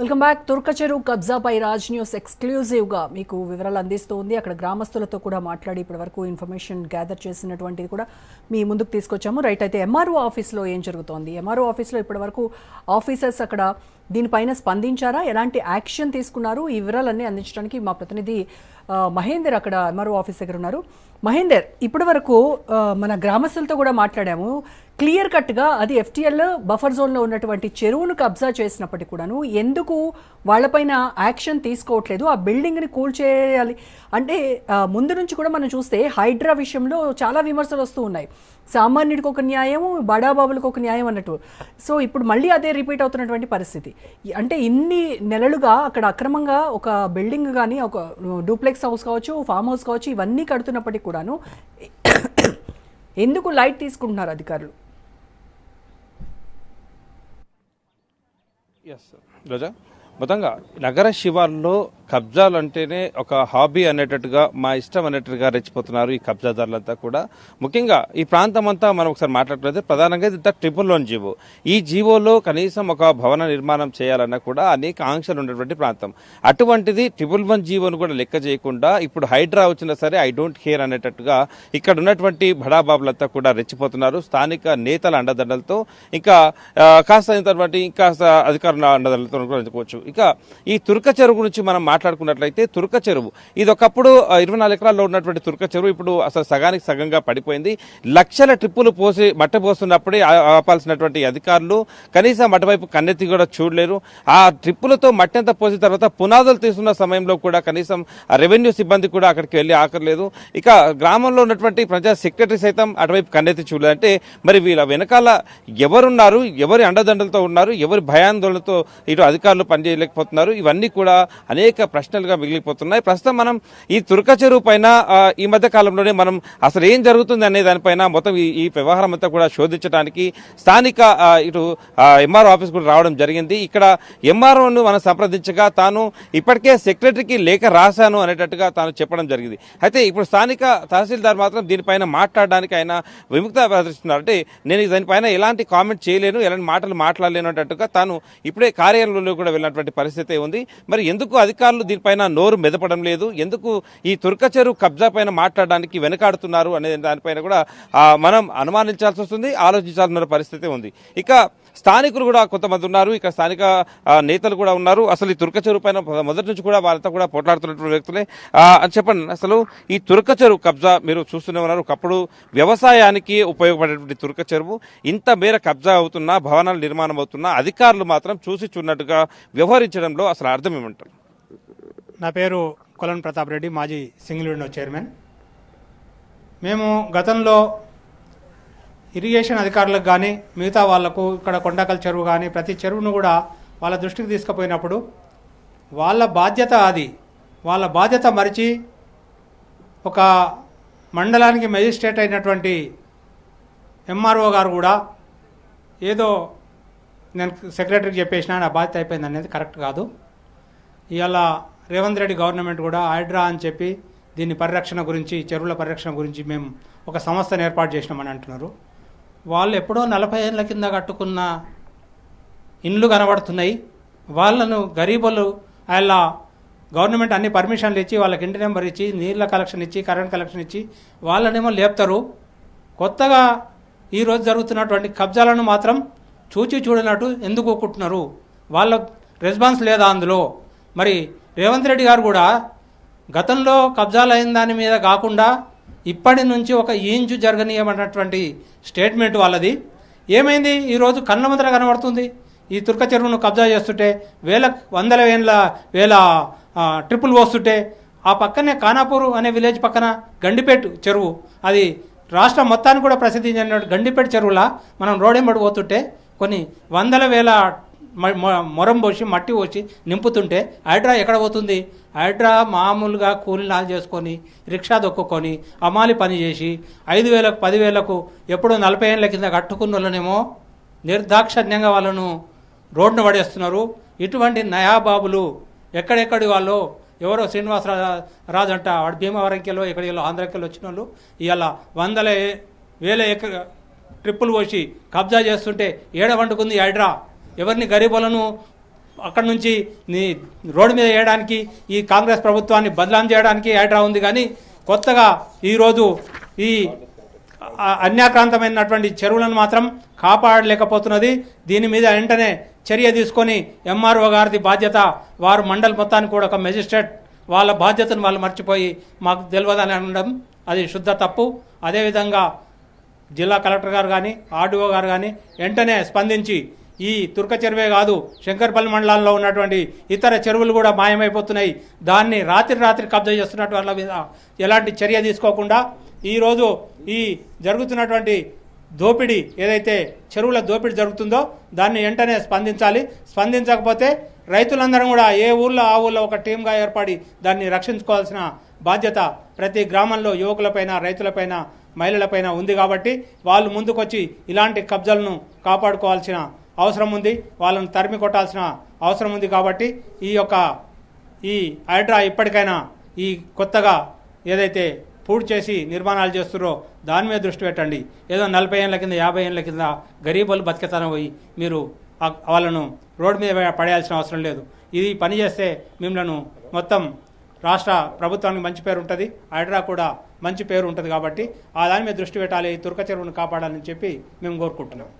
Welcome back. తుర్కచెరు కబ్జాపై Raj news ఎక్స్క్లూజివ్గా మీకు వివరాలు అందిస్తూ ఉంది అక్కడ గ్రామస్తులతో కూడా మాట్లాడి ఇప్పటి వరకు ఇన్ఫర్మేషన్ గ్యాదర్ చేసినటువంటిది కూడా మీ ముందుకు తీసుకొచ్చాము. రైట్ అయితే ఎంఆర్ఓ ఆఫీస్లో ఏం జరుగుతోంది? ఎంఆర్ఓ ఆఫీస్లో ఇప్పటి వరకు ఆఫీసర్స్ అక్కడ దీనిపైన స్పందించారా? ఎలాంటి యాక్షన్ తీసుకున్నారు? ఈ వివరాలన్నీ అందించడానికి మా ప్రతినిధి మహేందర్ అక్కడ ఎంఆర్ఓ ఆఫీస్ దగ్గర ఉన్నారు. మహేందర్ ఇప్పటి వరకు మన గ్రామస్తులతో కూడా మాట్లాడాము. క్లియర్ కట్గా అది ఎఫ్టీఎల్ బఫర్ జోన్లో ఉన్నటువంటి చెరువును కబ్జా చేసినప్పటికీ కూడాను ఎందుకు వాళ్ళపైన యాక్షన్ తీసుకోవట్లేదు? ఆ బిల్డింగ్ని కూల్ చేయాలి అంటే ముందు నుంచి కూడా మనం చూస్తే హైడ్రా విషయంలో చాలా విమర్శలు వస్తూ ఉన్నాయి. సామాన్యుడికి ఒక న్యాయం బడాబాబులకు ఒక న్యాయం అన్నట్టు. సో ఇప్పుడు మళ్ళీ అదే రిపీట్ అవుతున్నటువంటి పరిస్థితి. అంటే ఇన్ని నెలలుగా అక్కడ అక్రమంగా ఒక బిల్డింగ్ కానీ ఒక డూప్లెక్స్ హౌస్ కావచ్చు ఫామ్ హౌస్ కావచ్చు ఇవన్నీ కడుతున్నప్పటికీ కూడాను ఎందుకు లైట్ తీసుకుంటున్నారు అధికారులు? ఎస్ రోజా మొత్తంగా నగర శివార్లో కబ్జాలు అంటేనే ఒక హాబీ అనేటట్టుగా మా ఇష్టం అనేటట్టుగా రెచ్చిపోతున్నారు ఈ కబ్జాదారులంతా కూడా. ముఖ్యంగా ఈ ప్రాంతం అంతా మనం ఒకసారి మాట్లాడుతున్నది ప్రధానంగా ఇది ట్రిపుల్ లోన్ జీవో. ఈ జీవోలో కనీసం ఒక భవన నిర్మాణం చేయాలన్నా కూడా అనేక ఆంక్షలు ఉన్నటువంటి ప్రాంతం. అటువంటిది ట్రిపుల్ వన్ జీవోను కూడా లెక్క చేయకుండా ఇప్పుడు హైడ్రా వచ్చినా సరే ఐ డోంట్ కేర్ అనేటట్టుగా ఇక్కడ ఉన్నటువంటి బడాబాబులంతా కూడా రెచ్చిపోతున్నారు. స్థానిక నేతల అండదండలతో ఇంకా కాస్త కాస్త తర్వాత ఇంకా అధికారుల అండదండలతో కూడా ఇక ఈ తుర్క చెరువు గురించి మనం మాట్లాడుకున్నట్లయితే తుర్క చెరువు ఇది ఒకప్పుడు ఇరవై నాలుగు ఎకరాల్లో ఉన్నటువంటి తుర్క చెరువు ఇప్పుడు అసలు సగానికి సగంగా పడిపోయింది. లక్షల ట్రిప్పులు పోసి మట్ట పోస్తున్నప్పుడే ఆపాల్సినటువంటి అధికారులు కనీసం అటువైపు కన్నెత్తి కూడా చూడలేరు. ఆ ట్రిప్పులతో మట్టి అంతా పోసిన తర్వాత పునాదులు తీసుకున్న సమయంలో కూడా కనీసం ఆ రెవెన్యూ సిబ్బంది కూడా అక్కడికి వెళ్ళి ఆకర్లేదు. ఇక గ్రామంలో ఉన్నటువంటి ప్రజా సెక్రటరీ సైతం అటువైపు కన్నెత్తి చూడాలంటే మరి వీళ్ళ వెనకాల ఎవరున్నారు? ఎవరి అండదండలతో ఉన్నారు? ఎవరి భయాందోళనతో ఇటు అధికారులు చేయలేకపోతున్నారు ఇవన్నీ కూడా అనేక ప్రశ్నలుగా మిగిలిపోతున్నాయి. ప్రస్తుతం మనం ఈ తుర్క చెరువు పైన ఈ మధ్య కాలంలోనే మనం అసలు ఏం జరుగుతుంది అనే దానిపైన మొత్తం ఈ వ్యవహారం అంతా కూడా శోధించడానికి స్థానిక ఇటు ఎంఆర్ఓ ఆఫీస్ కూడా రావడం జరిగింది. ఇక్కడ ఎంఆర్ఓను మనం సంప్రదించగా తాను ఇప్పటికే సెక్రటరీకి లేఖ రాశాను అనేటట్టుగా తాను చెప్పడం జరిగింది. అయితే ఇప్పుడు స్థానిక తహసీల్దార్ మాత్రం దీనిపైన మాట్లాడడానికి ఆయన విముక్త ప్రదర్శిస్తున్నారు. అంటే నేను దానిపైన ఎలాంటి కామెంట్ చేయలేను ఎలాంటి మాటలు మాట్లాడలేను అన్నట్టుగా తాను ఇప్పుడే కార్యాలయంలో కూడా వెళ్ళినటువంటి పరిస్థితి ఉంది. మరి ఎందుకు అధికారులు దీనిపైన నోరు మెదపడం లేదు? ఎందుకు ఈ తుర్కచెరు కబ్జా పైన మాట్లాడడానికి వెనకాడుతున్నారు అనే దానిపైన కూడా మనం అనుమానించాల్సి వస్తుంది ఆలోచించాల్సిన పరిస్థితి ఉంది. ఇక స్థానికులు కూడా కొంతమంది ఉన్నారు. ఇక్కడ స్థానిక నేతలు కూడా ఉన్నారు. అసలు ఈ తుర్క చెరువు పైన మొదటి నుంచి కూడా వారంతా కూడా పోట్లాడుతున్నటువంటి వ్యక్తులే. అని చెప్పండి. అసలు ఈ తుర్క చెరువు కబ్జా మీరు చూస్తూనే ఉన్నారు. ఒకప్పుడు వ్యవసాయానికి ఉపయోగపడేటువంటి తుర్క చెరువు. ఇంత మేర కబ్జా అవుతున్నా భవనాలు నిర్మాణం అవుతున్నా అధికారులు మాత్రం చూసి చూడనట్టుగా వ్యవహరించడంలో అసలు అర్థం ఏమంటారు నా పేరు కొలన్ ప్రతాప్ రెడ్డి మాజీ సింగిల్ విండో చైర్మన్. మేము గతంలో ఇరిగేషన్ అధికారులకు కానీ మిగతా వాళ్ళకు ఇక్కడ కొండకల్ చెరువు కానీ ప్రతి చెరువును కూడా వాళ్ళ దృష్టికి తీసుకుపోయినప్పుడు వాళ్ళ బాధ్యత అది. వాళ్ళ బాధ్యత మరిచి ఒక మండలానికి మెజిస్ట్రేట్ అయినటువంటి ఎంఆర్ఓ గారు కూడా ఏదో నేను సెక్రటరీకి చెప్పేసిన నా బాధ్యత అయిపోయింది అనేది కరెక్ట్ కాదు. ఇవాళ రేవంత్ రెడ్డి గవర్నమెంట్ కూడా హైడ్రా అని చెప్పి దీని పరిరక్షణ గురించి చెరువుల పరిరక్షణ గురించి మేము ఒక సంస్థను ఏర్పాటు చేసినామని అంటున్నారు. వాళ్ళు ఎప్పుడో నలభై ఏళ్ళ కింద కట్టుకున్న ఇండ్లు కనబడుతున్నాయి. వాళ్ళను గరీబులు వాళ్ళ గవర్నమెంట్ అన్ని పర్మిషన్లు ఇచ్చి వాళ్ళకి ఇంటి నెంబర్ ఇచ్చి నీళ్ళ కలెక్షన్ ఇచ్చి కరెంట్ కలెక్షన్ ఇచ్చి వాళ్ళనేమో లేపుతారు. కొత్తగా ఈరోజు జరుగుతున్నటువంటి కబ్జాలను మాత్రం చూచి చూడనట్టు ఎందుకు ఒక్కుంటున్నారు వాళ్ళ రెస్పాన్స్ లేదా అందులో? మరి రేవంత్ రెడ్డి గారు కూడా గతంలో కబ్జాలు అయిన దాని మీద కాకుండా ఇప్పటి నుంచి ఒక ఇంచు జరగనీయమన్నటువంటి స్టేట్మెంట్ వాళ్ళది. ఏమైంది? ఈరోజు కళ్ళ ముందర కనబడుతుంది. ఈ తుర్క చెరువును కబ్జా చేస్తుంటే వేల వందల వేల వేల ట్రిపుల్ పోస్తుంటే ఆ పక్కనే ఖానాపూర్ అనే విలేజ్ పక్కన గండిపేట్ చెరువు. అది రాష్ట్రం మొత్తానికి కూడా ప్రసిద్ధి చెందిన గండిపేట చెరువులా మనం రోడెంబడి పోతుంటే కొన్ని వందల వేల మొరం పోసి మట్టి పోసి నింపుతుంటే హైడ్రా ఎక్కడ పోతుంది? హైడ్రా మామూలుగా కూలినాలు చేసుకొని రిక్షా దొక్కుకొని అమాలి పని చేసి ఐదు వేలకు పదివేలకు ఎప్పుడో నలభై ఏళ్ళ కింద కట్టుకున్న వాళ్ళనేమో నిర్దాక్షణ్యంగా వాళ్ళను రోడ్డును పడేస్తున్నారు. ఇటువంటి నయాబాబులు ఎక్కడెక్కడి వాళ్ళు ఎవరో శ్రీనివాస రా- రాజు అంట వాడు భీమవరంకెలో ఎక్కడికెళ్ళో ఆంధ్రకెళ్ళి వచ్చిన వాళ్ళు ఇవాళ వందల వేల ఎక్క ట్రిప్పులు పోసి కబ్జా చేస్తుంటే ఏడ వండుకుంది హైడ్రా? ఎవరిని గరీబులను అక్కడి నుంచి నీ రోడ్డు మీద వేయడానికి ఈ కాంగ్రెస్ ప్రభుత్వాన్ని బదలాం చేయడానికి హైడ్రా ఉంది కానీ కొత్తగా ఈరోజు ఈ అన్యాక్రాంతమైనటువంటి చెరువులను మాత్రం కాపాడలేకపోతున్నది. దీని మీద వెంటనే చర్య తీసుకొని ఎంఆర్ఓ గారిది బాధ్యత వారు మండల్ మొత్తానికి కూడా ఒక మెజిస్ట్రేట్ వాళ్ళ బాధ్యతను వాళ్ళు మర్చిపోయి మాకు తెలియదని అనడం అది శుద్ధ తప్పు. అదేవిధంగా జిల్లా కలెక్టర్ గారు కానీ ఆర్డీఓ గారు కానీ వెంటనే స్పందించి ఈ తుర్క చెరువే కాదు శంకర్పల్లి మండలాల్లో ఉన్నటువంటి ఇతర చెరువులు కూడా మాయమైపోతున్నాయి. దాన్ని రాత్రి రాత్రి కబ్జా చేస్తున్నట్టు వాళ్ళ మీద ఎలాంటి చర్య తీసుకోకుండా ఈరోజు ఈ జరుగుతున్నటువంటి దోపిడీ ఏదైతే చెరువుల దోపిడీ జరుగుతుందో దాన్ని వెంటనే స్పందించాలి. స్పందించకపోతే రైతులందరం కూడా ఏ ఊళ్ళో ఆ ఊళ్ళో ఒక టీంగా ఏర్పడి దాన్ని రక్షించుకోవాల్సిన బాధ్యత ప్రతి గ్రామంలో యువకులపైన రైతులపైన మహిళలపైన ఉంది కాబట్టి వాళ్ళు ముందుకొచ్చి ఇలాంటి కబ్జాలను కాపాడుకోవాల్సిన అవసరం ఉంది. వాళ్ళను తరిమి కొట్టాల్సిన అవసరం ఉంది కాబట్టి ఈ యొక్క ఈ హైడ్రా ఇప్పటికైనా ఈ కొత్తగా ఏదైతే పూర్తి చేసి నిర్మాణాలు చేస్తున్నారో దాని మీద దృష్టి పెట్టండి. ఏదో నలభై ఏళ్ళ కింద యాభై ఏళ్ళ కింద గరీబులు బతికేతనం పోయి మీరు వాళ్ళను రోడ్డు మీద పడేయాల్సిన అవసరం లేదు. ఇది పని చేస్తే మిమ్మల్ని మొత్తం రాష్ట్ర ప్రభుత్వానికి మంచి పేరు ఉంటుంది. హైడ్రా కూడా మంచి పేరు ఉంటుంది కాబట్టి ఆ దాని మీద దృష్టి పెట్టాలి. తుర్క చెరువును కాపాడాలని చెప్పి మేము కోరుకుంటున్నాం.